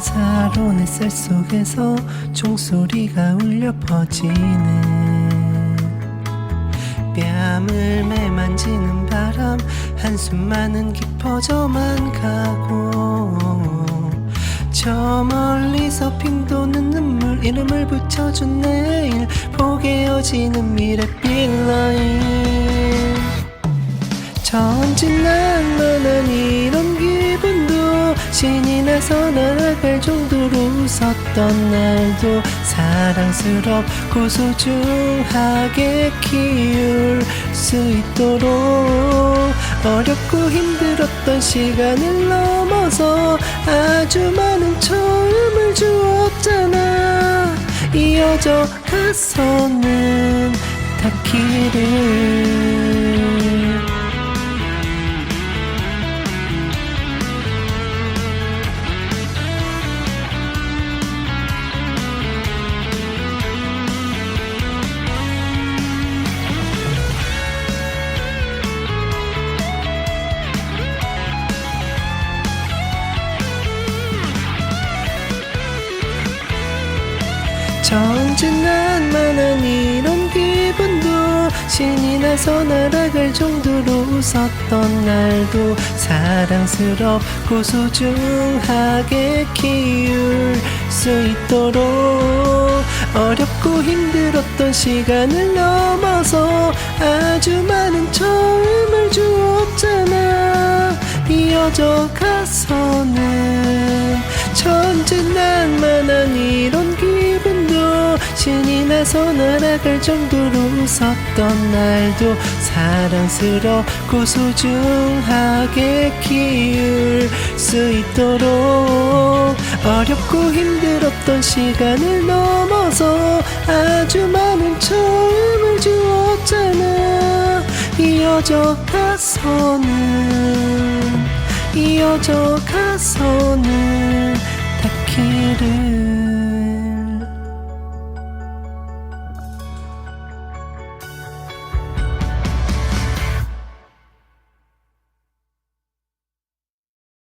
사사로운 햇살 속에서 종소리가 울려 퍼지는 뺨을 매만지는 바람 한숨만은 깊어져만 가고. 저 멀리서 핑 도는 눈물 이름을 붙여준 내일 보게 어지는 미래빛 라인. 전진 기분도 신이 나서 날아갈 정도로 웃었던 날도 사랑스럽고 소중하게 키울 수 있도록 어렵고 힘들었던 시간을 넘어서 아주 많은 처음을 주었잖아. 이어져 가서는 닿기를 전진난만한 이런 기분도 신이 나서 날아갈 정도로 웃었던 날도 사랑스럽고 소중하게 키울 수 있도록 어렵고 힘들었던 시간을 넘어서 아주 많은 처음을 주었잖아. 이어져 가서는 천진난만한 이런 날아갈 정도로 웃었던 날도 사랑스럽고 소중하게 키울 수 있도록 어렵고 힘들었던 시간을 넘어서 아주 많은 처음을 주었잖아. 이어져 가서는 이어져 가서는 닿기를